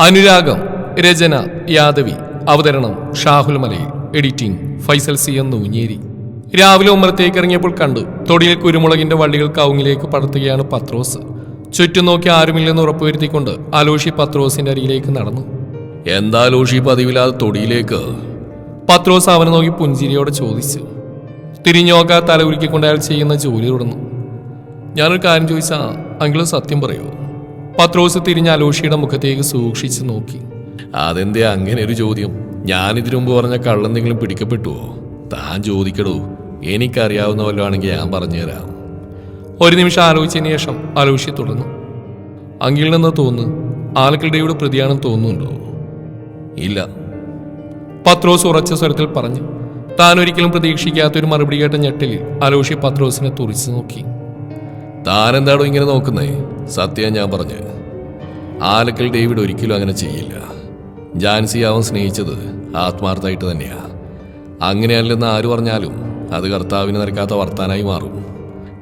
അനുരാഗം രചന യാദവി അവതരണം ഷാഹുൽ മലയിൽ എഡിറ്റിംഗ് ഫൈസൽ സി എന്ന് ഊഞ്ഞേരി രാവിലെ ഉമ്മറത്തേക്ക് ഇറങ്ങിയപ്പോൾ കണ്ടു തൊടിയിൽ കുരുമുളകിന്റെ വള്ളികൾ കവുങ്ങിലേക്ക് പടർത്തുകയാണ് പത്രോസ്. ചുറ്റും നോക്കി ആരുമില്ലെന്ന് ഉറപ്പുവരുത്തിക്കൊണ്ട് അലോഷി പത്രോസിന്റെ അരികിലേക്ക് നടന്നു. എന്താ അലോഷി പതിവില്ലാതെ തൊടിയിലേക്ക്? പത്രോസ് അവനെ നോക്കി പുഞ്ചിരിയോടെ ചോദിച്ചു. തിരിഞ്ഞോക്കാ തല ഉരുക്കിക്കൊണ്ട് അയാൾ ചെയ്യുന്ന ജോലി തുടർന്നു. ഞാനൊരു കാര്യം ചോദിച്ചാ അങ്കിൾ സത്യം പറയുമോ പത്രോസ് തിരിഞ്ഞ അലോഷിയുടെ മുഖത്തേക്ക് സൂക്ഷിച്ചു നോക്കി. അതെന്തേ അങ്ങനെ ഒരു ചോദ്യം? ഞാൻ മുമ്പ് പറഞ്ഞ കള്ളെന്തെങ്കിലും പിടിക്കപ്പെട്ടുവോ? താൻ ചോദിക്കടോ. എനിക്കറിയാവുന്ന വല്ലതാണെങ്കിൽ ഞാൻ പറഞ്ഞുതരാം. ഒരു നിമിഷം ആലോചിച്ചതിന് ശേഷം അലോഷി തുടർന്നു. അങ്കിളിനെന്ന് തോന്നുന്നു? ആലക്കൽഡയുടെ പ്രതിയാണെന്ന് തോന്നുന്നുണ്ടോ? ഇല്ല. പത്രോസ് ഉറച്ച സ്വരത്തിൽ പറഞ്ഞു. താൻ ഒരിക്കലും പ്രതീക്ഷിക്കാത്ത ഒരു മറുപടി കേട്ട ഞെട്ടലിൽ അലോഷി പത്രോസിനെ തുറിച്ചു നോക്കി. താൻ എന്താണോ ഇങ്ങനെ നോക്കുന്നേ? സത്യം ഞാൻ പറഞ്ഞു. ആലക്കൽ ഡേവിഡ് ഒരിക്കലും അങ്ങനെ ചെയ്യില്ല. ജാൻസി അവൻ സ്നേഹിച്ചത് ആത്മാർത്ഥമായിട്ട് തന്നെയാ. അങ്ങനെയല്ലെന്ന് ആര് പറഞ്ഞാലും അത് കർത്താവിന് നിരക്കാത്ത വർത്താനായി മാറും.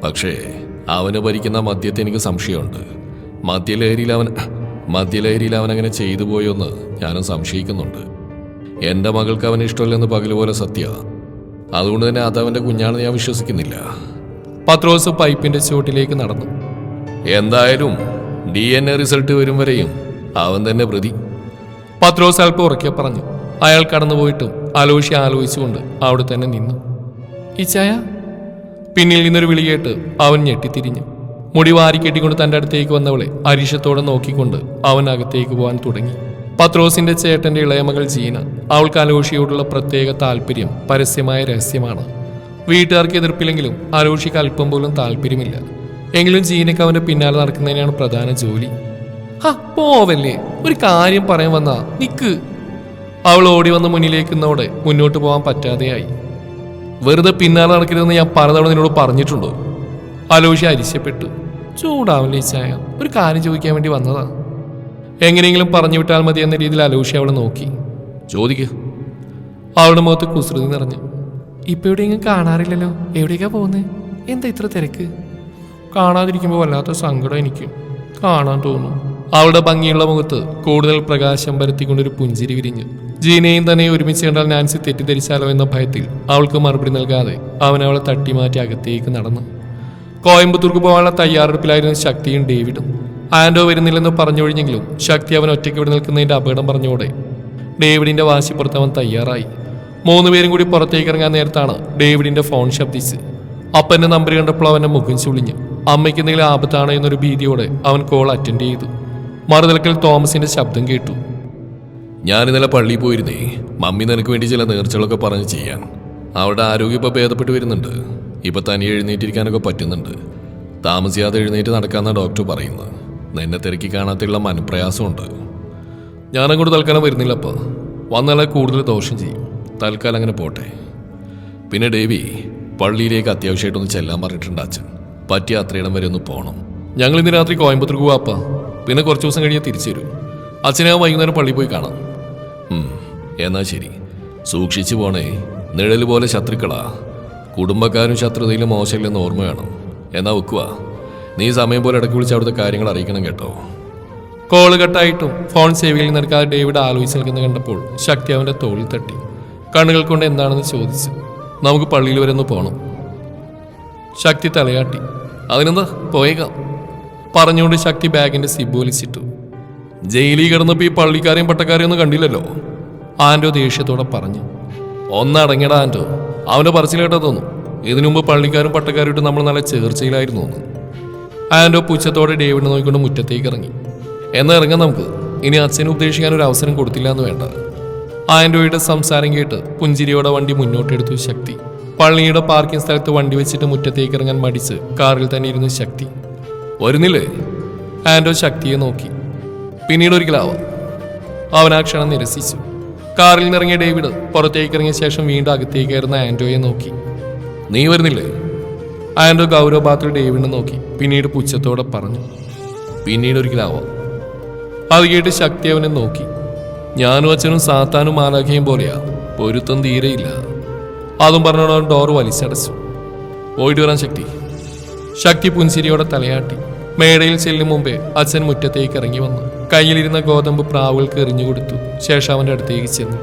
പക്ഷേ അവന് ഭരിക്കുന്ന മദ്യത്തെ എനിക്ക് സംശയമുണ്ട്. മദ്യലഹരിയിൽ അവൻ മദ്യലഹരിയിൽ അവൻ അങ്ങനെ ചെയ്തു പോയോന്ന് ഞാനും സംശയിക്കുന്നുണ്ട്. എന്റെ മകൾക്ക് അവന് ഇഷ്ടമല്ലെന്ന് പകലുപോലെ സത്യ. അതുകൊണ്ട് തന്നെ അത് അവന്റെ കുഞ്ഞാണെന്ന് ഞാൻ വിശ്വസിക്കുന്നില്ല. പത്രോസ് പൈപ്പിന്റെ ചുവട്ടിലേക്ക് നടന്നു. എന്തായാലും ഡി എൻ എ റിസൾട്ട് വരും വരെയും അവൻ തന്നെ പ്രതി. പത്രോസ് അല്പം ഉറക്കെ പറഞ്ഞു. അയാൾ കടന്നുപോയിട്ടും ആലോചി ആലോചിച്ചുകൊണ്ട് അവിടെ തന്നെ നിന്നു. ഇച്ചായ പിന്നിൽ നിന്നൊരു വിളി കേട്ട് അവൻ ഞെട്ടിത്തിരിഞ്ഞു. മുടി വാരി കെട്ടിക്കൊണ്ട് തന്റെ അടുത്തേക്ക് വന്നവളെ അരിശത്തോടെ നോക്കിക്കൊണ്ട് അവൻ അകത്തേക്ക് പോകാൻ തുടങ്ങി. പത്രോസിന്റെ ചേട്ടന്റെ ഇളയമകൾ ജീന അവൾക്ക് അലോഷിയോടുള്ള പ്രത്യേക താല്പര്യം പരസ്യമായ രഹസ്യമാണ്. വീട്ടുകാർക്ക് എതിർപ്പില്ലെങ്കിലും അലോഷിക്ക് അല്പം പോലും താല്പര്യമില്ല. എങ്കിലും ജീനക്ക് അവന്റെ പിന്നാലെ നടക്കുന്നതിനാണ് പ്രധാന ജോലി. പോവല്ലേ ഒരു കാര്യം പറയാൻ വന്നാ നിക്ക്. അവൾ ഓടി വന്ന് മുന്നിലേക്ക് നിന്നോടെ മുന്നോട്ട് പോകാൻ പറ്റാതെയായി. വെറുതെ പിന്നാലെ നടക്കരുതെന്ന് ഞാൻ പലതവണ നിന്നോട് പറഞ്ഞിട്ടുണ്ടോ? അലോഷി അരിശപ്പെട്ടു ചൂടാവില്ലേ ചായ? ഒരു കാര്യം ചോദിക്കാൻ വേണ്ടി വന്നതാ. എങ്ങനെയെങ്കിലും പറഞ്ഞു വിട്ടാൽ മതി എന്ന രീതിയിൽ അലോഷി അവളെ നോക്കി. ചോദിക്കുക അവളുടെ മുഖത്ത് കുസൃതി നിറഞ്ഞു. ഇപ്പൊ എവിടെയെങ്കിലും കാണാറില്ലല്ലോ? എവിടേക്കാ പോകുന്നത് എന്താ ഇത്ര തിരക്ക്? കാണാതിരിക്കുമ്പോൾ വല്ലാത്ത സങ്കടം എനിക്ക്. കാണാൻ തോന്നുന്നു അവളുടെ ഭംഗിയുള്ള മുഖത്ത് കൂടുതൽ പ്രകാശം പരത്തിക്കൊണ്ടൊരു പുഞ്ചിരി വിരിഞ്ഞു. ജീനയും തന്നെ ഒരുമിച്ച് കണ്ടാൽ നാൻസി തെറ്റിദ്ധരിച്ചാലോ എന്ന ഭയത്തിൽ അവൾക്ക് മറുപടി നൽകാതെ അവൻ അവളെ തട്ടിമാറ്റി അകത്തേക്ക് നടന്നു. കോയമ്പത്തൂർക്ക് പോകാനുള്ള തയ്യാറെടുപ്പിലായിരുന്നു ശക്തിയും ഡേവിഡും. ആൻഡോ വരുന്നില്ലെന്ന് പറഞ്ഞൊഴിഞ്ഞെങ്കിലും ശക്തി അവൻ ഒറ്റയ്ക്ക് ഇവിടെ നിൽക്കുന്നതിന്റെ അപകടം പറഞ്ഞോടെ ഡേവിഡിന്റെ വാശിപ്പുറത്ത് അവൻ തയ്യാറായി. മൂന്നുപേരും കൂടി പുറത്തേക്ക് ഇറങ്ങാൻ നേരത്താണ് ഡേവിഡിന്റെ ഫോൺ ശബ്ദിച്ച് അപ്പന്റെ നമ്പർ കണ്ടപ്പോൾ അവന്റെ മുഖം ചുളിഞ്ഞു. അമ്മയ്ക്ക് എന്തെങ്കിലും ആപത്താണ് എന്നൊരു ഭീതിയോടെ അവൻ കോൾ അറ്റൻഡ് ചെയ്തു. മറുതലക്കൽ തോമസിന്റെ ശബ്ദം കേട്ടു. ഞാൻ ഇന്നലെ പള്ളിയിൽ പോയിരുന്നേ. മമ്മി നിനക്ക് വേണ്ടി ചില നേർച്ചകളൊക്കെ പറഞ്ഞ് ചെയ്യാൻ. അവളുടെ ആരോഗ്യം ഇപ്പോൾ ഭേദപ്പെട്ട് വരുന്നുണ്ട്. ഇപ്പൊ തനിയെ എഴുന്നേറ്റിരിക്കാനൊക്കെ പറ്റുന്നുണ്ട്. താമസിയാതെ എഴുന്നേറ്റ് നടക്കാമെന്നാണ് ഡോക്ടർ പറയുന്നത്. നിന്നെ തിരക്കി കാണാത്തുള്ള മനപ്രയാസമുണ്ട്. ഞാനങ്ങോട്ട് തൽക്കാലം വരുന്നില്ല അപ്പോൾ വന്നാലേ കൂടുതൽ ദോഷം ചെയ്യും. തൽക്കാലം അങ്ങനെ പോട്ടെ. പിന്നെ ഡേവി പള്ളിയിലേക്ക് അത്യാവശ്യമായിട്ടൊന്ന് ചെല്ലാൻ പറഞ്ഞിട്ടുണ്ട് അച്ഛൻ. പറ്റിയ അത്രയിടം വരെ ഒന്ന് പോകണം ഞങ്ങൾ ഇന്ന് രാത്രി കോയമ്പത്തൂർക്ക് പോവാപ്പ പിന്നെ കുറച്ച് ദിവസം കഴിഞ്ഞാൽ തിരിച്ചു വരും. അച്ഛനെ ആ വൈകുന്നേരം പള്ളിയിൽ പോയി കാണാം. എന്നാ ശരി. സൂക്ഷിച്ചു പോണേ. നിഴൽ പോലെ ശത്രുക്കളാ. കുടുംബക്കാരും ശത്രുതയിലും മോശമില്ലെന്ന് ഓർമ്മ വേണം. എന്നാ വെക്കുക നീ സമയം പോലെ ഇടയ്ക്ക് വിളിച്ച് അവിടുത്തെ കാര്യങ്ങൾ അറിയിക്കണം കേട്ടോ. കോൾ കട്ടായിട്ടും ഫോൺ സേവയിൽ നിൽക്കാതെ ഡേവിഡ് ആലോചിച്ച് നിൽക്കുന്ന കണ്ടപ്പോൾ ശക്തി അവന്റെ തോളിൽ തട്ടി. കണ്ണുകൾ കൊണ്ട് എന്താണെന്ന് ചോദിച്ചു നമുക്ക് പള്ളിയിൽ വരെ ഒന്ന് പോകണം ശക്തി തലയാട്ടി. അതിനൊന്ന് പോയേക്കാം. പറഞ്ഞുകൊണ്ട് ശക്തി ബാഗിന്റെ സിബ് വലിച്ചിട്ടു. ജയിലിൽ കിടന്നപ്പോ ഈ പള്ളിക്കാരെയും പട്ടക്കാരെയും ഒന്നും കണ്ടില്ലല്ലോ? ആൻഡോ ദേഷ്യത്തോടെ പറഞ്ഞു. ഒന്നടങ്ങടാ ആൻഡോ അവന്റെ പറച്ചിൽ കേട്ടാ തോന്നും. ഇതിനു മുമ്പ് പള്ളിക്കാരും പട്ടക്കാരും നമ്മൾ നല്ല ചേർച്ചയിലായിരുന്നു എന്ന്. ആൻഡോ പുച്ഛത്തോടെ ഡേവിഡ് നോക്കിക്കൊണ്ട് മുറ്റത്തേക്ക് ഇറങ്ങി. എന്നിറങ്ങാൻ നമുക്ക്. ഇനി അച്ഛനെ ഉപദേശിക്കാൻ ഒരു അവസരം കൊടുത്തില്ല എന്ന് വേണ്ട. ആൻഡോയുടെ സംസാരം കേട്ട് പുഞ്ചിരിയോടെ വണ്ടി മുന്നോട്ടെടുത്തു ശക്തി. പള്ളിയുടെ പാർക്കിംഗ് സ്ഥലത്ത് വണ്ടി വെച്ചിട്ട് മുറ്റത്തേക്ക് ഇറങ്ങാൻ മടിച്ച് കാറിൽ തന്നെ ഇരുന്നു ശക്തി. വരുന്നില്ലേ? ആൻഡോ ശക്തിയെ നോക്കി. പിന്നീട് ഒരിക്കലാവാം അവൻ ആ ക്ഷണം നിരസിച്ചു. കാറിൽ നിന്നിറങ്ങിയ ഡേവിഡ് പുറത്തേക്ക് ഇറങ്ങിയ ശേഷം വീണ്ടും അകത്തേക്ക് കയറുന്ന ആൻഡോയെ നോക്കി. നീ വരുന്നില്ലേ? ആൻഡോ ഗൗരവപാത്ര ഡേവിഡിനെ നോക്കി. പിന്നീട് പുച്ഛത്തോടെ പറഞ്ഞു. പിന്നീട് ഒരിക്കലാവാം അത് കേട്ട് ശക്തി അവനെ നോക്കി. ഞാനും അച്ഛനും സാത്താനും മാലാഖയും പോലെയാ. പൊരുത്തം തീരെയില്ല. അതും പറഞ്ഞോട് ഡോർ വലിച്ചടച്ചു. പോയിട്ട് വരാൻ ശക്തി. ശക്തി പുൻസിരിയോടെ തലയാട്ടി. മേടയിൽ ചെല്ലും മുമ്പേ അച്ഛൻ മുറ്റത്തേക്ക് ഇറങ്ങി വന്നു. കയ്യിലിരുന്ന ഗോതമ്പ് പ്രാവുകൾക്ക് എറിഞ്ഞു കൊടുത്തു. ശേഷം അവന്റെ അടുത്തേക്ക് ചെന്നു.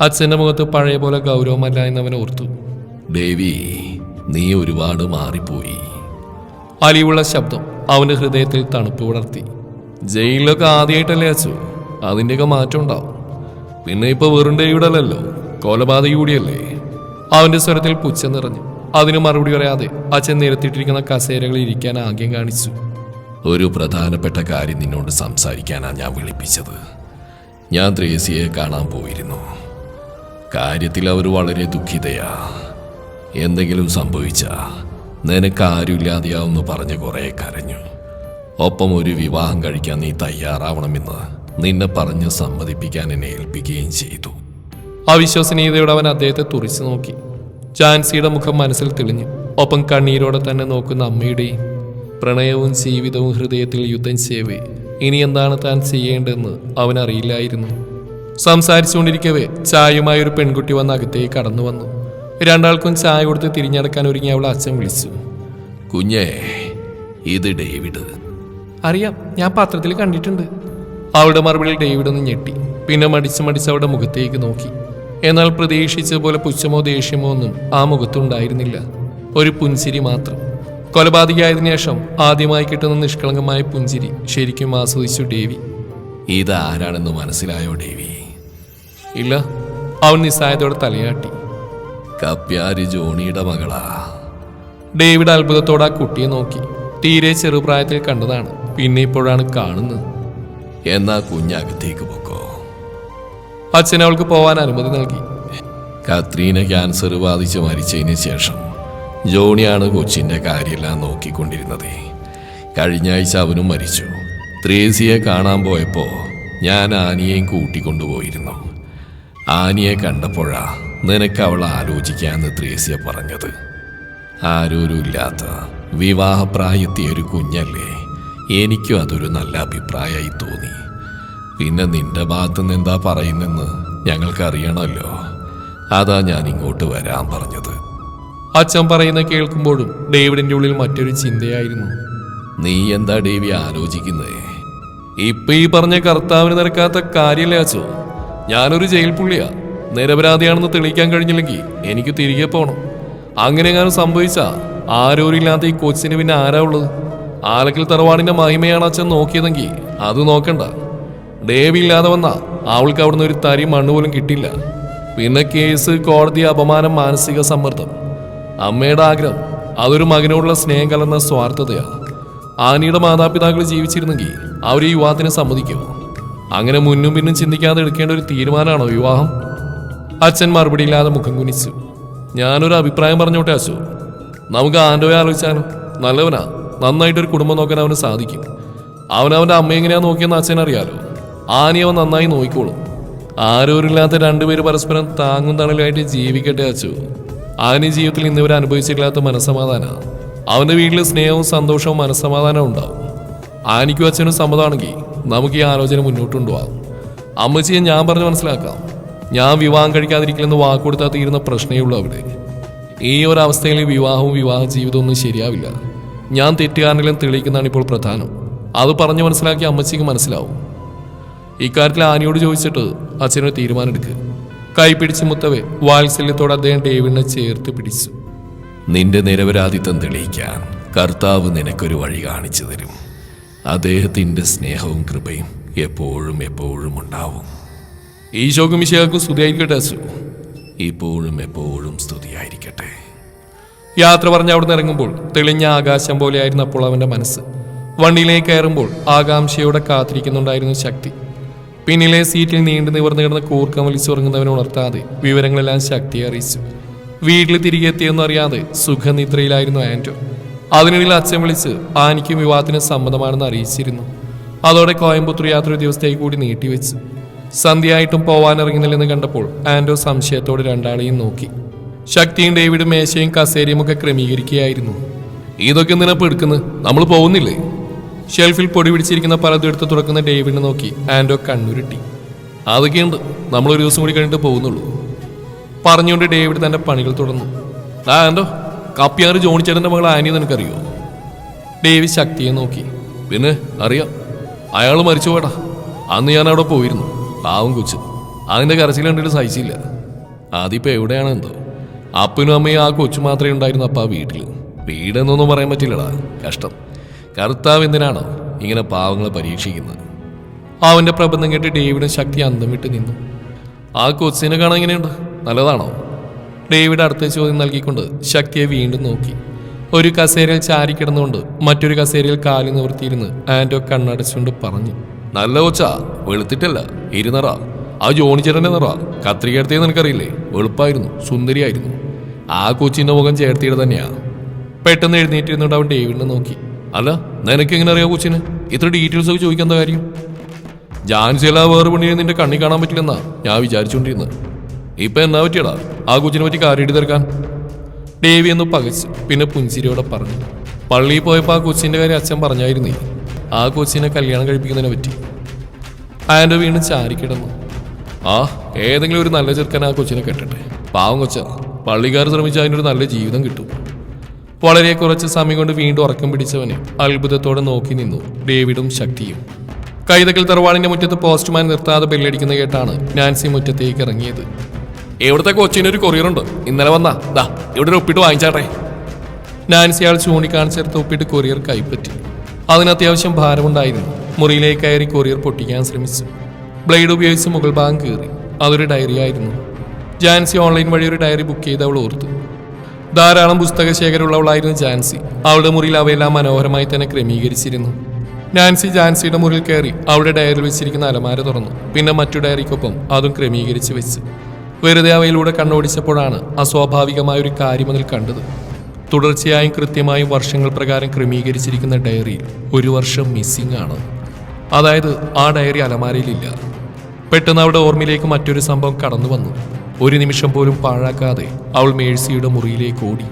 അച്ഛന്റെ മുഖത്ത് പഴയ പോലെ ഗൗരവമല്ല എന്നവൻ ഓർത്തു. ദേവി നീ ഒരുപാട് മാറിപ്പോയി. അലിയുള്ള ശബ്ദം അവന്റെ ഹൃദയത്തിൽ തണുപ്പ് വളർത്തി ജയിലിലൊക്കെ ആദ്യമായിട്ടല്ലേ അച്ചു അതിന്റെയൊക്കെ മാറ്റം ഉണ്ടാവും. പിന്നെ ഇപ്പൊ വെറും ഇവിടല്ലോ കൊലപാതക കൂടിയല്ലേ? അവന്റെ സ്വരത്തിൽ പുച്ഛം നിറഞ്ഞു. അതിന് മറുപടി പറയാതെ അച്ഛൻ നിരത്തിയിട്ടിരിക്കുന്ന കസേരകളിൽ ഇരിക്കാൻ ആംഗ്യം കാണിച്ചു. ഒരു പ്രധാനപ്പെട്ട കാര്യം നിന്നോട് സംസാരിക്കാനാണ് ഞാൻ വിളിപ്പിച്ചത്. ഞാൻ ത്രേസിയെ കാണാൻ പോയിരുന്നു. കാര്യത്തിൽ അവർ വളരെ ദുഃഖിതയാ. എന്തെങ്കിലും സംഭവിച്ച നിനക്ക് ആരുമില്ലാതെയാവെന്ന് പറഞ്ഞ് കുറേ കരഞ്ഞു. ഒപ്പം ഒരു വിവാഹം കഴിക്കാൻ നീ തയ്യാറാവണമെന്ന് നിന്നെ പറഞ്ഞ് സമ്മതിപ്പിക്കാൻ എന്നെ ഏൽപ്പിക്കുകയും ചെയ്തു. അവിശ്വസനീയതയോടെ അവൻ അദ്ദേഹത്തെ തുറിച്ചു നോക്കി. ജാൻസിയുടെ മുഖം മനസ്സിൽ തെളിഞ്ഞു. ഒപ്പം കണ്ണീരോടെ തന്നെ നോക്കുന്ന അമ്മയുടെയും പ്രണയവും ജീവിതവും ഹൃദയത്തിൽ യുദ്ധം ചെയ്യവേ ഇനി എന്താണ് താൻ ചെയ്യേണ്ടതെന്ന് അവൻ അറിയില്ലായിരുന്നു സംസാരിച്ചുകൊണ്ടിരിക്കവേ ചായയുമായി ഒരു പെൺകുട്ടി വന്ന് അകത്തേക്ക് കടന്നു വന്നു. രണ്ടാൾക്കും ചായ കൊടുത്ത് തിരിഞ്ഞടക്കാൻ ഒരുങ്ങി അവൾ അച്ഛൻ വിളിച്ചു. കുഞ്ഞേ ഇത് ഡേവിഡ്. അറിയാം ഞാൻ പത്രത്തിൽ കണ്ടിട്ടുണ്ട്. അവളുടെ മറുപടിയിൽ ഡേവിഡ് ഒന്ന് ഞെട്ടി. പിന്നെ മടിച്ച് മടിച്ച് അവളുടെ മുഖത്തേക്ക് നോക്കി. എന്നാൽ പ്രതീക്ഷിച്ച പോലെ പുച്ഛമോ ദേഷ്യമോ ഒന്നും ആ മുഖത്തുണ്ടായിരുന്നില്ല ഒരു പുഞ്ചിരി മാത്രം. കൊലപാതകയായതിനു ശേഷം ആദ്യമായി കിട്ടുന്ന നിഷ്കളങ്കമായ പുഞ്ചിരി ശരിക്കും ആസ്വദിച്ചു ഡേവി. ഇത് ആരാണെന്ന് മനസ്സിലായോ ഡേവി? ഇല്ല. അവൻ നിസ്സായതോടെ തലയാട്ടി. കപ്യാരി ജോണിയുടെ മകളാ. ഡേവിഡ് അത്ഭുതത്തോടെ ആ കുട്ടിയെ നോക്കി. തീരെ ചെറുപ്രായത്തിൽ കണ്ടതാണ്. പിന്നെ ഇപ്പോഴാണ് കാണുന്നത്. എന്നാ കുഞ്ഞകത്തേക്ക് പൊക്കോ? അച്ഛൻ അവൾക്ക് പോവാൻ അനുമതി നൽകി. കത്രീന ക്യാൻസർ ബാധിച്ച് മരിച്ചതിന് ശേഷം ജോണിയാണ് കൊച്ചിന്റെ കാര്യമെല്ലാം നോക്കിക്കൊണ്ടിരുന്നത്. കഴിഞ്ഞ ആഴ്ച അവനും മരിച്ചു. ത്രേസിയെ കാണാൻ പോയപ്പോൾ ഞാൻ ആനിയെയും കൂട്ടിക്കൊണ്ടുപോയിരുന്നു. ആനിയെ കണ്ടപ്പോഴാ നിനക്ക് അവൾ ആലോചിക്കാന്ന് ത്രേസ്യ പറഞ്ഞത്. ആരോരുമില്ലാത്ത വിവാഹപ്രായത്തിയ ഒരു കുഞ്ഞല്ലേ? എനിക്കും അതൊരു നല്ല അഭിപ്രായമായി തോന്നി. പിന്നെ നിന്റെ ഭാഗത്തുനിന്ന് എന്താ പറയുന്നെന്ന് ഞങ്ങൾക്കറിയണമല്ലോ. അതാ ഞാൻ ഇങ്ങോട്ട് വരാൻ പറഞ്ഞത്. അച്ഛൻ പറയുന്ന കേൾക്കുമ്പോഴും ഡേവിഡിന്റെ ഉള്ളിൽ മറ്റൊരു ചിന്തയായിരുന്നു. നീ എന്താ ഡേവി ആലോചിക്കുന്നേ? ഇപ്പൊ ഈ പറഞ്ഞ കർത്താവിന് നിരക്കാത്ത കാര്യമല്ലേ അച്ഛോ? ഞാനൊരു ജയിൽ പുള്ളിയാ. നിരപരാധിയാണെന്ന് തെളിയിക്കാൻ കഴിഞ്ഞില്ലെങ്കിൽ എനിക്ക് തിരികെ പോകണം അങ്ങനെ എങ്ങാനും സംഭവിച്ചാ ആരോരില്ലാത്ത ഈ കൊച്ചിന് പിന്നെ ആരാ ഉള്ളത്? ആലക്കൽ തറവാടിന്റെ മഹിമയാണ് അച്ഛൻ നോക്കിയതെങ്കിൽ അത് നോക്കണ്ട. ഡേവി ഇല്ലാതെ വന്ന അവൾക്ക് അവിടുന്ന് ഒരു തരി മണ്ണ് പോലും കിട്ടില്ല പിന്നെ കേസ് കോടതി അപമാനം മാനസിക സമ്മർദ്ദം. അമ്മയുടെ ആഗ്രഹം അതൊരു മകനോടുള്ള സ്നേഹം കലർന്ന സ്വാർത്ഥതയാണ്. ആനിയുടെ മാതാപിതാക്കൾ ജീവിച്ചിരുന്നെങ്കിൽ അവർ ഈ യുവാത്തിനെ സമ്മതിക്കുമോ അങ്ങനെ മുന്നും പിന്നും ചിന്തിക്കാതെ എടുക്കേണ്ട ഒരു തീരുമാനമാണോ വിവാഹം? അച്ഛൻ മറുപടിയില്ലാതെ മുഖം കുനിച്ചു. ഞാനൊരു അഭിപ്രായം പറഞ്ഞോട്ടെ അശു. നമുക്ക് ആൻഡോയെ ആലോചിച്ചാലോ? നല്ലവനാ. നന്നായിട്ടൊരു കുടുംബം നോക്കാൻ അവന് സാധിക്കും. അവൻ അവന്റെ അമ്മ എങ്ങനെയാണ് നോക്കിയെന്ന് അച്ഛൻ അറിയാലോ. ആനി അവൻ നന്നായി നോക്കിക്കോളും. ആരോരില്ലാത്ത രണ്ടുപേര് പരസ്പരം താങ്ങും തണലുമായിട്ട് ജീവിക്കട്ടെ അച്ചു. ആനി ജീവിതത്തിൽ ഇന്നിവർ അനുഭവിച്ചിട്ടില്ലാത്ത മനസ്സമാധാന. അവന്റെ വീട്ടിൽ സ്നേഹവും സന്തോഷവും മനസ്സമാധാനവും ഉണ്ടാവും. ആനിക്കും അച്ഛനും സമ്മതമാണെങ്കിൽ നമുക്ക് ഈ ആലോചന മുന്നോട്ട് കൊണ്ടുപോകാം. അമ്മച്ചിയെ ഞാൻ പറഞ്ഞ് മനസ്സിലാക്കാം. ഞാൻ വിവാഹം കഴിക്കാതിരിക്കില്ലെന്ന് വാക്കുകൊടുത്താൽ തീരുന്ന പ്രശ്നമേ ഉള്ളൂ അവിടെ. ഈ ഒരു അവസ്ഥയിൽ വിവാഹവും വിവാഹ ജീവിതവും ഒന്നും ശരിയാവില്ല. ഞാൻ തെറ്റുകാരനെല്ലാം തെളിയിക്കുന്നതാണ് ഇപ്പോൾ പ്രധാനം. അത് പറഞ്ഞു മനസ്സിലാക്കി അമ്മച്ചിക്ക് മനസ്സിലാവും. ഇക്കാര്യത്തിൽ ആനിയോട് ചോദിച്ചിട്ട് അച്ഛനൊരു തീരുമാനമെടുക്കുക കൈപിടിച്ച് മുത്തവേ വാത്സല്യത്തോടെ അദ്ദേഹം ഡേവിഡിനെ ചേർത്ത് പിടിച്ചു. നിന്റെ നിരപരാധിത്വം തെളിയിക്കാൻ കർത്താവ് നിനക്കൊരു വഴി കാണിച്ചു തരും. അദ്ദേഹത്തിന്റെ സ്നേഹവും കൃപയും എപ്പോഴും എപ്പോഴും ഉണ്ടാവും. ഈശോക്കും മിശിയാക്കും സ്തുതിയായിരിക്കട്ടെ അസു ഇപ്പോഴും എപ്പോഴും സ്തുതിയായിരിക്കട്ടെ. യാത്ര പറഞ്ഞ് നിന്ന് ഇറങ്ങുമ്പോൾ തെളിഞ്ഞ ആകാശം പോലെയായിരുന്നു അപ്പോൾ അവന്റെ മനസ്സ്. വണ്ടിയിലേക്ക് കയറുമ്പോൾ ആകാംക്ഷയോടെ കാത്തിരിക്കുന്നുണ്ടായിരുന്നു ശക്തി. പിന്നിലെ സീറ്റിൽ നീണ്ടു നിവർന്നു കിടന്ന കൂർക്കം വലിച്ചുറങ്ങുന്നവനെ ഉണർത്താതെ വിവരങ്ങളെല്ലാം ശക്തിയെ അറിയിച്ചു. വീട്ടിൽ തിരികെ എത്തിയെന്ന് അറിയാതെ സുഖനിദ്രയിലായിരുന്നു ആന്റോ അതിനിടയിൽ അച്ഛൻ വിളിച്ച് ആനിക്കും വിവാഹത്തിന് സമ്മതമാണെന്ന് അറിയിച്ചിരുന്നു. അതോടെ കോയമ്പത്തൂർ യാത്ര ഒരു ദിവസത്തേക്ക് കൂടി നീട്ടിവെച്ചു. സന്ധ്യയായിട്ടും പോവാനിറങ്ങുന്നില്ലെന്ന് കണ്ടപ്പോൾ ആൻഡോ സംശയത്തോടെ രണ്ടാളെയും നോക്കി. ശക്തിയും ഡേവിഡും മേശയും കസേരയും ഒക്കെ ക്രമീകരിക്കുകയായിരുന്നു. ഇതൊക്കെ നിനപ്പ് എടുക്കുന്നത് നമ്മൾ പോകുന്നില്ലേ? ഷെൽഫിൽ പൊടി പിടിച്ചിരിക്കുന്ന പലതും എടുത്ത് തുറക്കുന്ന ഡേവിഡിനെ നോക്കി ആൻഡോ കണ്ണുരുട്ടി. അതൊക്കെയുണ്ട്. നമ്മൾ ഒരു ദിവസം കൂടി കഴിഞ്ഞിട്ട് പോകുന്നുള്ളൂ. പറഞ്ഞുകൊണ്ട് ഡേവിഡ് തന്റെ പണികൾ തുടർന്നു. ആ ആൻഡോ കപ്പിയാറ് ജോണിച്ചേട്ടന്റെ മകൾ ആനിയെ നിനക്കറിയോ? ഡേവി ശക്തിയെ നോക്കി. പിന്നെ അറിയാം. അയാൾ മരിച്ചു പോടാ അന്ന് ഞാൻ അവിടെ പോയിരുന്നു. പാവം കൊച്ചു. അതിന്റെ കരച്ചിൽ കണ്ടിട്ട് സഹിച്ചില്ല. അതിപ്പോ എവിടെയാണ് എന്തോ? അപ്പനും അമ്മയും ആ കൊച്ചു മാത്രമേ ഉണ്ടായിരുന്നു അപ്പ വീട്ടിൽ. വീടെന്നൊന്നും പറയാൻ പറ്റില്ലടാ കഷ്ടം. കർത്താവ് എന്തിനാണോ ഇങ്ങനെ പാവങ്ങളെ പരീക്ഷിക്കുന്നത്? അവന്റെ പ്രബന്ധം കേട്ട് ഡേവിഡും ശക്തി അന്തം വിട്ട് നിന്നു. ആ കൊച്ചിനെ കാണാൻ എങ്ങനെയുണ്ട്? നല്ലതാണോ? ഡേവിഡ് അടുത്ത ചോദ്യം നൽകിക്കൊണ്ട് ശക്തിയെ വീണ്ടും നോക്കി. ഒരു കസേരയിൽ ചാരി കിടന്നുകൊണ്ട് മറ്റൊരു കസേരയിൽ കാലി നിവർത്തിയിരുന്ന് ആൻഡോ കണ്ണടച്ചുകൊണ്ട് പറഞ്ഞു. നല്ല കൊച്ചാ വെളുത്തിട്ടല്ല ഇരുന്നറ ആ ജോണിച്ചേട്ടന്റെ നിറ. കത്രിക എടുത്തേ നിനക്കറിയില്ലേ? വെളുപ്പായിരുന്നു സുന്ദരിയായിരുന്നു. ആ കൊച്ചിന്റെ മുഖം ചേർത്തിയുടെ തന്നെയാ. പെട്ടെന്ന് എഴുന്നേറ്റിരുന്നിട്ട് അവൻ ഡേവിഡിനെ നോക്കി. അല്ല നിനക്ക് എങ്ങനെ അറിയാം കൊച്ചിന്? ഇത്ര ഡീറ്റെയിൽസ് ഒക്കെ ചോദിക്കാൻ എന്താ കാര്യം? ജാൻസി വേറെ പണിയെ നിന്റെ കണ്ണി കാണാൻ പറ്റില്ലെന്നാ ഞാൻ വിചാരിച്ചുകൊണ്ടിരുന്നത് ഇപ്പൊ എന്നാ പറ്റിയടാ? ആ കൊച്ചിനെ പറ്റി കാര്യമായിട്ട് തീർക്കാൻ. ഡേവി എന്ന് പകച്ചു പിന്നെ പുഞ്ചിരിയോടെ പറഞ്ഞു. പള്ളിയിൽ പോയപ്പോൾ ആ കൊച്ചിന്റെ കാര്യം അച്ഛൻ പറഞ്ഞായിരുന്നേ. ആ കൊച്ചിനെ കല്യാണം കഴിപ്പിക്കുന്നതിനെ പറ്റി. ആന്റെ വീണ്ടും ചാരിക്കിടന്നു. ആ ഏതെങ്കിലും ഒരു നല്ല ചെറുക്കൻ ആ കൊച്ചിനെ കെട്ടട്ടെ. പാവം കൊച്ച പള്ളിക്കാർ ശ്രമിച്ച അതിനൊരു നല്ല ജീവിതം കിട്ടും. വളരെ കുറച്ച് സമയം കൊണ്ട് വീണ്ടും ഉറക്കം പിടിച്ചവനെ അത്ഭുതത്തോടെ നോക്കി നിന്നു ഡേവിഡും ശക്തിയും. കൈതക്കൽ തറവാടിന്റെ മുറ്റത്ത് പോസ്റ്റ്മാൻ നിർത്താതെ ബെല്ലടിക്കുന്ന കേട്ടാണ് നാൻസി മുറ്റത്തേക്ക് ഇറങ്ങിയത്. എവിടുത്തെ കൊച്ചിനൊരു കൊറിയറുണ്ട് ഇന്നലെ വന്നാ. ദാ ഇവിടെ ഒപ്പിട്ട് വാങ്ങിച്ചാട്ടെ. നാൻസി ആൾ ചൂണ്ടിക്കാണിച്ചെടുത്ത് ഒപ്പിട്ട് കൊറിയർ കൈപ്പറ്റി. അതിന് അത്യാവശ്യം ഭാരമുണ്ടായിരുന്നു. മുറിയിലേക്ക് കയറി കൊറിയർ പൊട്ടിക്കാൻ ശ്രമിച്ചു. ബ്ലേഡ് ഉപയോഗിച്ച് മുകൾ ഭാഗം കീറി. അതൊരു ഡയറി ആയിരുന്നു. ജാൻസി ഓൺലൈൻ വഴി ഒരു ഡയറി ബുക്ക് ചെയ്ത് അവൾ ഓർത്തു. ധാരാളം പുസ്തക ശേഖരമുള്ളവളായിരുന്നു ജാൻസി. അവളുടെ മുറിയിൽ അവയെല്ലാം മനോഹരമായി തന്നെ ക്രമീകരിച്ചിരുന്നു. നാൻസി ജാൻസിയുടെ മുറിയിൽ കയറി അവളുടെ ഡയറിയിൽ വെച്ചിരിക്കുന്ന അലമാര തുറന്നു. പിന്നെ മറ്റു ഡയറിക്കൊപ്പം അതും ക്രമീകരിച്ച് വെച്ച്. വെറുതെ അവയിലൂടെ കണ്ണോടിച്ചപ്പോഴാണ് അസ്വാഭാവികമായ ഒരു കാര്യം അതിൽ കണ്ടത്. തുടർച്ചയായും കൃത്യമായും വർഷങ്ങൾ പ്രകാരം ക്രമീകരിച്ചിരിക്കുന്ന ഡയറിയിൽ ഒരു വർഷം മിസ്സിംഗ് ആണ്. അതായത് ആ ഡയറി അലമാരയിലില്ല. പെട്ടെന്ന് അവളുടെ ഓർമ്മയിലേക്ക് മറ്റൊരു സംഭവം കടന്നു വന്നു ഒരു നിമിഷം പോലും പാഴാക്കാതെ അവൾ മേഴ്സിയുടെ മുറിയിലേക്ക് ഓടി.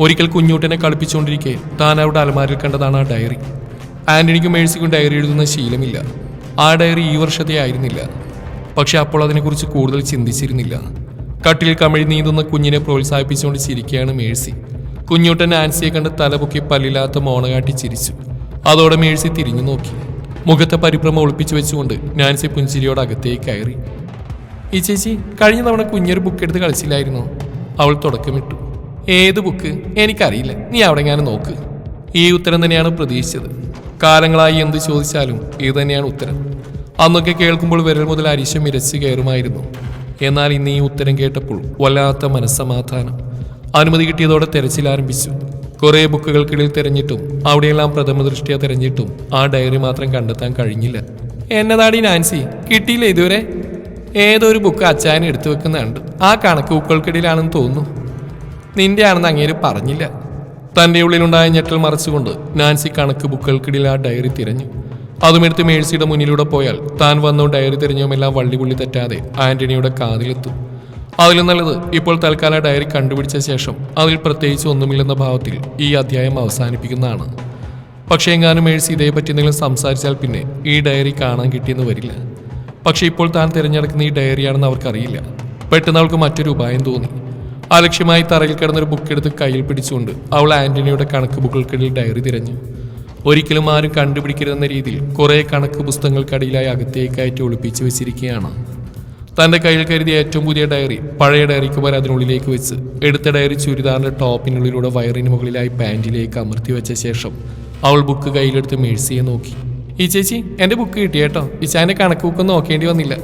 ഒരിക്കൽ കുഞ്ഞൂട്ടനെ കളിപ്പിച്ചുകൊണ്ടിരിക്കെ താൻ അവിടെ അലമാരിൽ കണ്ടതാണ് ആ ഡയറി. ആന്റണിക്കും മേഴ്സിക്കും ഡയറി എഴുതുന്ന ശീലമില്ല. ആ ഡയറി ഈ വർഷത്തെ ആയിരുന്നില്ല. പക്ഷെ അപ്പോൾ അതിനെക്കുറിച്ച് കൂടുതൽ ചിന്തിച്ചിരുന്നില്ല. കട്ടിൽ കമിഴി നീന്തുന്ന കുഞ്ഞിനെ പ്രോത്സാഹിപ്പിച്ചുകൊണ്ട് ചിരിക്കുകയാണ് മേഴ്സി. കുഞ്ഞൂട്ടൻ ആൻസിയെ കണ്ട് തലപൊക്കി പല്ലില്ലാത്ത മോണകാട്ടി ചിരിച്ചു. അതോടെ മേഴ്സി തിരിഞ്ഞു നോക്കി. മുഖത്തെ പരിഭ്രമം ഒളിപ്പിച്ചു വെച്ചുകൊണ്ട് നാൻസി പുഞ്ചിരിയോട് അകത്തേക്ക് കയറി. ഈ ചേച്ചി കഴിഞ്ഞ തവണ കുഞ്ഞൊരു ബുക്ക് എടുത്ത് കളിച്ചില്ലായിരുന്നു. അവൾ തുടക്കമിട്ടു. ഏത് ബുക്ക് എനിക്കറിയില്ല. നീ അവിടെ ഞാൻ നോക്ക്. ഈ ഉത്തരം തന്നെയാണ് പ്രതീക്ഷിച്ചത്. കാലങ്ങളായി എന്ത് ചോദിച്ചാലും ഇത് തന്നെയാണ് ഉത്തരം. അന്നൊക്കെ കേൾക്കുമ്പോൾ വിരൽ മുതൽ അരിശം ഇരച്ച് കയറുമായിരുന്നു. എന്നാൽ ഇന്ന് ഈ ഉത്തരം കേട്ടപ്പോൾ വല്ലാത്ത മനസ്സമാധാനം. അനുമതി കിട്ടിയതോടെ തെരച്ചിൽ ആരംഭിച്ചു. കുറേ ബുക്കുകൾക്കിടയിൽ തിരഞ്ഞിട്ടും അവിടെയെല്ലാം പ്രഥമ ദൃഷ്ടിയ തിരഞ്ഞിട്ടും ആ ഡയറി മാത്രം കണ്ടെത്താൻ കഴിഞ്ഞില്ല. എന്നതാടി നാൻസി? കിട്ടിയില്ല ഇതുവരെ? ഏതോ ഒരു ബുക്ക് അച്ചായൻ എടുത്തു വെക്കുന്നുണ്ട്? ആ കണക്ക് ബുക്കുകൾക്കിടയിലാണെന്ന് തോന്നുന്നു. നിന്റെ ആണെന്ന് അങ്ങേര് പറഞ്ഞില്ല. തന്റെ ഉള്ളിലുണ്ടായ ഞെട്ടൽ മറച്ചുകൊണ്ട് നാൻസി കണക്ക് ബുക്കുകൾക്കിടയിൽ ആ ഡയറി തിരഞ്ഞു. അതുമെടുത്ത് മേഴ്സിയുടെ മുന്നിലൂടെ പോയാൽ താൻ വന്നോ ഡയറി തിരഞ്ഞുമെല്ലാം വള്ളി പുള്ളി തെറ്റാതെ ആന്റണിയുടെ കാതിലെത്തും. അതിലും നല്ലത് ഇപ്പോൾ തൽക്കാല ഡയറി കണ്ടുപിടിച്ച ശേഷം അതിൽ പ്രത്യേകിച്ച് ഒന്നുമില്ലെന്ന ഭാവത്തിൽ ഈ അധ്യായം അവസാനിപ്പിക്കുന്നതാണ്. പക്ഷേ എങ്ങാനും മേഴ്സി ഇതേപ്പറ്റി എന്തെങ്കിലും സംസാരിച്ചാൽ പിന്നെ ഈ ഡയറി കാണാൻ കിട്ടിയെന്ന് വരില്ല. പക്ഷെ ഇപ്പോൾ താൻ തിരഞ്ഞെടുക്കുന്ന ഈ ഡയറിയാണെന്ന് അവർക്കറിയില്ല. പെട്ടെന്ന് അവൾക്ക് മറ്റൊരു ഉപായം തോന്നി. അലക്ഷ്യമായി തറയിൽ കിടന്നൊരു ബുക്ക് എടുത്ത് കയ്യിൽ പിടിച്ചുകൊണ്ട് അവൾ ആന്റണിയുടെ കണക്ക് ബുക്കുകൾക്കിടയിൽ ഡയറി തിരഞ്ഞു. ഒരിക്കലും ആരും കണ്ടുപിടിക്കരുതെന്ന രീതിയിൽ കുറേ കണക്ക് പുസ്തകങ്ങൾക്കടിയിലായി അകത്തേക്ക് കയറ്റി ഒളിപ്പിച്ചു വെച്ചിരിക്കുകയാണ്. തന്റെ കയ്യിൽ കരുതിയ ഏറ്റവും പുതിയ ഡയറി പഴയ ഡയറിക്ക് പോലെ അതിനുള്ളിലേക്ക് വെച്ച് എടുത്ത ഡയറി ചുരിദാറിന്റെ ടോപ്പിനുള്ളിലൂടെ വയറിന് മുകളിലായി പാന്റിലേക്ക് അമർത്തി വെച്ച ശേഷം അവൾ ബുക്ക് കയ്യിലെടുത്ത് മേഴ്സിയെ നോക്കി. ഈ ചേച്ചി എന്റെ ബുക്ക് കിട്ടി കേട്ടോ. ഇച്ചാന്റെ കണക്ക് ബുക്ക് നോക്കേണ്ടി വന്നില്ല.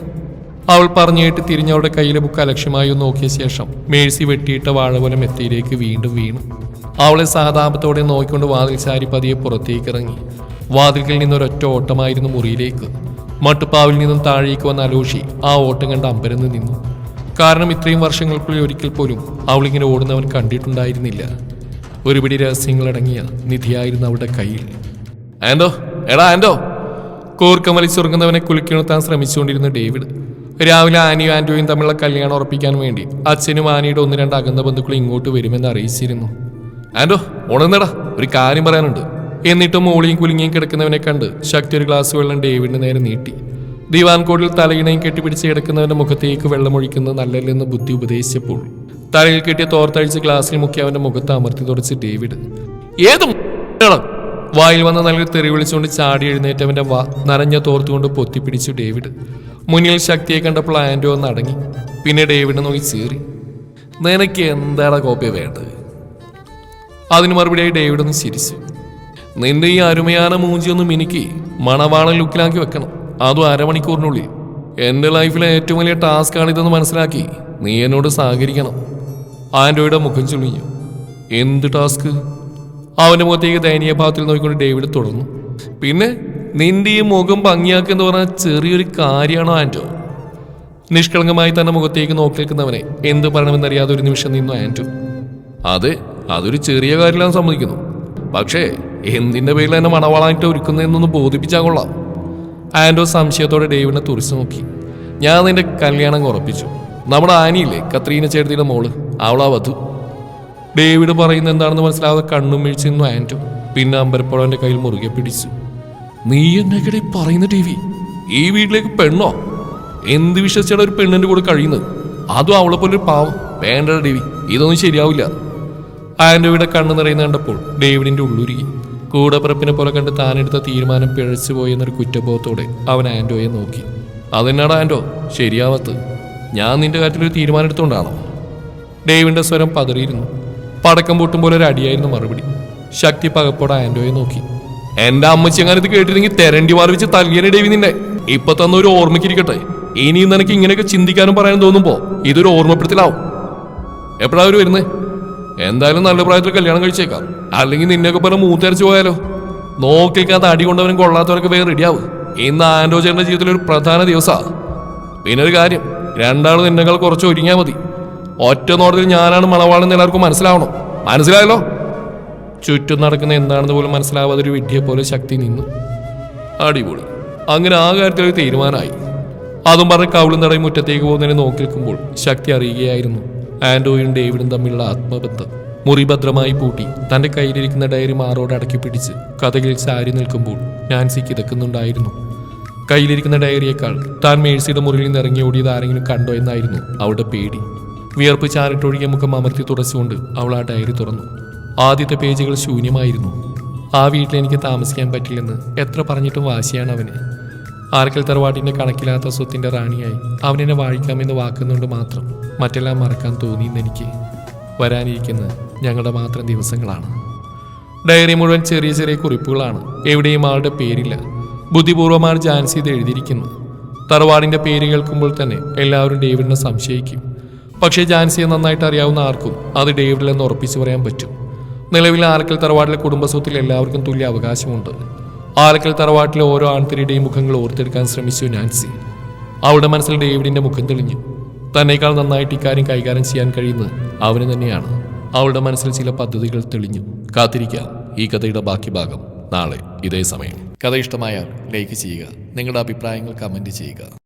അവൾ പറഞ്ഞു കേട്ട് തിരിഞ്ഞവളുടെ കയ്യിലെ ബുക്ക് അലക്ഷ്യമായി ഒന്ന് നോക്കിയ ശേഷം മേഴ്സി വെട്ടിയിട്ട വാഴ പോലെ മെത്തയിലേക്ക് വീണ്ടും വീണു. അവളെ സഹതാപത്തോടെ നോക്കിക്കൊണ്ട് വാതിൽ ചാരി പതിയെ പുറത്തേക്ക് ഇറങ്ങി. വാതിൽക്കിൽ നിന്നൊരൊറ്റ ഓട്ടമായിരുന്നു മുറിയിലേക്ക്. മട്ടുപ്പാവിൽ നിന്നും താഴേക്ക് വന്ന അലോഷി ആ ഓട്ടം കണ്ട് അമ്പരന്ന് നിന്നു. കാരണം ഇത്രയും വർഷങ്ങൾക്കുള്ളിൽ ഒരിക്കൽ പോലും അവളിങ്ങനെ ഓടുന്നവൻ കണ്ടിട്ടുണ്ടായിരുന്നില്ല. ഒരുപിടി രഹസ്യങ്ങളടങ്ങിയ നിധിയായിരുന്നു അവളുടെ കയ്യിൽ. ആൻഡോ എടാ ആൻഡോ കൂർക്കം വലിച്ചുറങ്ങുന്നവനെ കുളിക്കണുത്താൻ ശ്രമിച്ചുകൊണ്ടിരുന്ന ഡേവിഡ് രാവിലെ ആനിയും ആൻഡോയും തമ്മിലുള്ള കല്യാണം ഉറപ്പിക്കാൻ വേണ്ടി അച്ഛനും ആനിയുടെ ഒന്ന് രണ്ട് അകന്ന ബന്ധുക്കൾ ഇങ്ങോട്ട് വരുമെന്ന് അറിയിച്ചിരുന്നു. ആൻഡോ ഉണർന്നടാ ഒരു കാര്യം പറയാനുണ്ട്. എന്നിട്ട് മോളിയും കുലുങ്ങിയും കിടക്കുന്നവനെ കണ്ട് ശക്തി ഒരു ഗ്ലാസ് വെള്ളം ഡേവിഡിന് നേരെ നീട്ടി. ദിവാൻ കോട്ടിൽ തലയിണയും കെട്ടിപ്പിടിച്ച് കിടക്കുന്നവന്റെ മുഖത്തേക്ക് വെള്ളമൊഴിക്കുന്നത് നല്ലല്ലെന്ന് ബുദ്ധി ഉപദേശിച്ചപ്പോൾ തലയിൽ കെട്ടിയ തോർത്തഴിച്ച് ഗ്ലാസ്സിൽ മുക്കി അവന്റെ മുഖത്ത് അമർത്തി തുടച്ച് ഡേവിഡ് ഏതും വായിൽ വന്ന നല്ലൊരു തെറി വിളിച്ചുകൊണ്ട് ചാടി എഴുന്നേറ്റവന്റെ വാ നനഞ്ഞ തോർത്തുകൊണ്ട് പൊത്തിപ്പിടിച്ചു ഡേവിഡ്. മുന്നിൽ ശക്തിയെ കണ്ടപ്പോൾ ആൻഡോ ഒന്ന് അടങ്ങി. പിന്നെ ഡേവിഡ് നോക്കി ചീറി. നിനക്ക് എന്താണ് കോപ്പി വേണ്ടത്? അതിന് മറുപടിയായി ഡേവിഡ് ഒന്ന് ചിരിച്ചു. നിന്റെ ഈ അരുമയാന മൂഞ്ചി ഒന്ന് മിനുക്കി മണവാളൻ ലുക്കിലാക്കി വെക്കണം. അതും അരമണിക്കൂറിനുള്ളിൽ. എന്റെ ലൈഫിലെ ഏറ്റവും വലിയ ടാസ്ക് ആണിതെന്ന് മനസ്സിലാക്കി നീ എന്നോട് സഹകരിക്കണം. ആൻഡ്രോയുടെ മുഖം ചുളിഞ്ഞു. എന്ത് ടാസ്ക്? അവന്റെ മുഖത്തേക്ക് ദയനീയ ഭാവത്തിൽ നോക്കിക്കൊണ്ട് ഡേവിഡ് തുടർന്നു. പിന്നെ നിന്റെ ഈ മുഖം ഭംഗിയാക്കുക എന്ന് പറഞ്ഞാൽ ചെറിയൊരു കാര്യമാണോ ആന്റോ നിഷ്കളങ്കമായി തന്നെ മുഖത്തേക്ക് നോക്കി നിൽക്കുന്നവനെ എന്ത് പറയണമെന്നറിയാതെ ഒരു നിമിഷം നിന്നു ആന്റോ അതെ അതൊരു ചെറിയ കാര്യമില്ലാന്ന് സമ്മതിക്കുന്നു. പക്ഷേ എന്തിന്റെ പേരിൽ എന്നെ മണവാളായിട്ട് ഒരുക്കുന്നതെന്നൊന്ന് ബോധിപ്പിച്ചാൽ കൊള്ളാം. ആൻഡോ സംശയത്തോടെ ഡേവിഡിനെ തുറിച്ചു നോക്കി. ഞാൻ നിന്റെ കല്യാണം ഉറപ്പിച്ചു. നമ്മുടെ ആനിയില്ലേ കത്രീന ചേട്ടത്തിയുടെ മോൾ? അവളാ വധു. ഡേവിഡ് പറയുന്ന എന്താണെന്ന് മനസ്സിലാവാതെ കണ്ണും മിഴിച്ചു നിന്നു ആൻഡോ പിന്നെ അമ്പരപ്പുഴ എന്റെ കയ്യിൽ മുറുകെ പിടിച്ചു. നീ എന്നെ കിടെ പറയുന്ന ടി വി ഈ വീട്ടിലേക്ക് പെണ്ണോ? എന്ത് വിശ്വസിച്ചാണ് ഒരു പെണ്ണിന്റെ കൂടെ കഴിയുന്നത്? അതും അവളെ പോലെ ഒരു പാവം. വേണ്ട ടി വി ഇതൊന്നും ശരിയാവില്ല. ആൻഡോയുടെ കണ്ണു നിറയുന്ന കണ്ടപ്പോൾ ഡേവിഡിന്റെ ഉള്ളുരുകി. കൂടപ്പിറപ്പിനെ പോലെ കണ്ട് താനെടുത്ത തീരുമാനം പിഴച്ചു പോയെന്നൊരു കുറ്റബോധത്തോടെ അവൻ ആൻഡോയെ നോക്കി. അതെന്നാടാ ആൻഡോ ശരിയാവത്ത് ഞാൻ നിന്റെ കാര്യത്തിൽ ഒരു തീരുമാനം എടുത്തുകൊണ്ടാണോ ഡേവിന്റെ സ്വരം പതറിയിരുന്നു. പടക്കം പൊട്ടും പോലെ ഒരു അടിയായിരുന്നു മറുപടി. ശക്തി പകപ്പോടെ ആൻഡോയെ നോക്കി. എന്റെ അമ്മച്ചി അങ്ങനെ ഇത് കേട്ടിരുന്നെങ്കിൽ തെരണ്ടി വാർവിച്ച് വെച്ച് തല്ലിയനെ ഡേവി നിന്നെ? ഇപ്പൊ തന്ന ഒരു ഓർമ്മയ്ക്കിരിക്കട്ടെ. ഇനിയും നിനക്ക് ഇങ്ങനെയൊക്കെ ചിന്തിക്കാനും പറയാനും തോന്നുമ്പോ ഇതൊരു ഓർമ്മപ്പെടുത്തലാവും. എപ്പോഴാ അവർ വരുന്നത് എന്തായാലും നല്ല പ്രായത്തിൽ കല്യാണം കഴിച്ചേക്കാം. അല്ലെങ്കിൽ നിന്നെയൊക്കെ പറഞ്ഞ മൂത്തരച്ചു പോയാലോ? നോക്കിക്കാത്ത അടി കൊണ്ടവനും കൊള്ളാത്തവരൊക്കെ വേറെ റെഡിയാവും. ഇന്ന് ആൻഡോ ചേട്ടന്റെ ജീവിതത്തിലെ ഒരു പ്രധാന ദിവസമാണ് പിന്നെ ഒരു കാര്യം രണ്ടാളും നിന്നെക്കാൾ കുറച്ച് ഒരുങ്ങിയാൽ മതി. ഒറ്റ നോട്ടത്തിൽ ഞാനാണ് മണവാളെന്ന് എല്ലാവർക്കും മനസ്സിലാവണം. മനസ്സിലായല്ലോ? ചുറ്റും നടക്കുന്ന എന്താണെന്ന് പോലും മനസ്സിലാവാതെ ഒരു വിഡ്ഢിയെ പോലെ ശക്തി നിന്നു. അടിപൊളി. അങ്ങനെ ആ കാര്യത്തിൽ ഒരു തീരുമാനമായി. അതും പറഞ്ഞ് കവിളും തടയും മുറ്റത്തേക്ക് പോകുന്നതിനെ നോക്കി നിൽക്കുമ്പോൾ ശക്തി അറിയുകയായിരുന്നു ആൻഡോയും ഡേവിഡും തമ്മിലുള്ള ആത്മബന്ധം. മുറി ഭദ്രമായി പൂട്ടി തന്റെ കയ്യിലിരിക്കുന്ന ഡയറി മാറോട് അടക്കി പിടിച്ച് കഥകിൽ ചാരി നിൽക്കുമ്പോൾ നാൻസി കിതക്കുന്നുണ്ടായിരുന്നു. കയ്യിലിരിക്കുന്ന ഡയറിയേക്കാൾ താൻ മേഴ്സിയുടെ മുറിയിൽ നിന്ന് ഇറങ്ങി ഓടിയത് ആരെങ്കിലും കണ്ടോ എന്നായിരുന്നു അവളുടെ പേടി. വിയർപ്പ് ചാരിട്ടൊഴുകിയ മുഖം അമർത്തി തുടച്ചുകൊണ്ട് അവൾ ആ ഡയറി തുറന്നു. ആദ്യത്തെ പേജുകൾ ശൂന്യമായിരുന്നു. ആ വീട്ടിൽ എനിക്ക് താമസിക്കാൻ പറ്റില്ലെന്ന് എത്ര പറഞ്ഞിട്ടും വാശിയാണ് അവന്. ആർക്കൽ തറവാട്ടിന്റെ കണക്കില്ലാത്ത സ്വത്തിന്റെ റാണിയായി അവനെന്നെ വാഴിക്കാമെന്ന് വാക്കുന്നുണ്ട് മാത്രം. മറ്റെല്ലാം മറക്കാൻ തോന്നിയെന്ന് എനിക്ക് വരാനിരിക്കുന്ന ഞങ്ങളുടെ മാത്രം ദിവസങ്ങളാണ്. ഡയറി മുഴുവൻ ചെറിയ ചെറിയ കുറിപ്പുകളാണ്. എവിടെയും ആളുടെ പേരില്ല. ബുദ്ധിപൂർവമാണ് ജാൻസി ഇത് എഴുതിയിരിക്കുന്നു തറവാടിന്റെ പേര് കേൾക്കുമ്പോൾ തന്നെ എല്ലാവരും ഡേവിഡിനെ സംശയിക്കും. പക്ഷേ ജാൻസിയെ നന്നായിട്ട് അറിയാവുന്ന ആർക്കും അത് ഡേവിഡിലെന്ന് ഉറപ്പിച്ചു പറയാൻ പറ്റും. നിലവിൽ ആലക്കൽ തറവാട്ടിലെ കുടുംബസ്വത്തിൽ എല്ലാവർക്കും തുല്യ അവകാശമുണ്ട്. ആലക്കൽ തറവാട്ടിലെ ഓരോ ആൺതിരിയുടെയും മുഖങ്ങൾ ഓർത്തെടുക്കാൻ ശ്രമിച്ചു നാൻസി. അവളുടെ മനസ്സിൽ ഡേവിഡിന്റെ മുഖം തെളിഞ്ഞു. തന്നേക്കാൾ നന്നായിട്ട് ഇക്കാര്യം കൈകാര്യം ചെയ്യാൻ കഴിയുന്നത് അവന് തന്നെയാണ്. അവളുടെ മനസ്സിൽ ചില പദ്ധതികൾ തെളിഞ്ഞു. കാത്തിരിക്കാം ഈ കഥയുടെ ബാക്കി ഭാഗം നാളെ ഇതേ സമയം. കഥ ഇഷ്ടമായാൽ ലൈക്ക് ചെയ്യുക. നിങ്ങളുടെ അഭിപ്രായങ്ങൾ കമന്റ് ചെയ്യുക.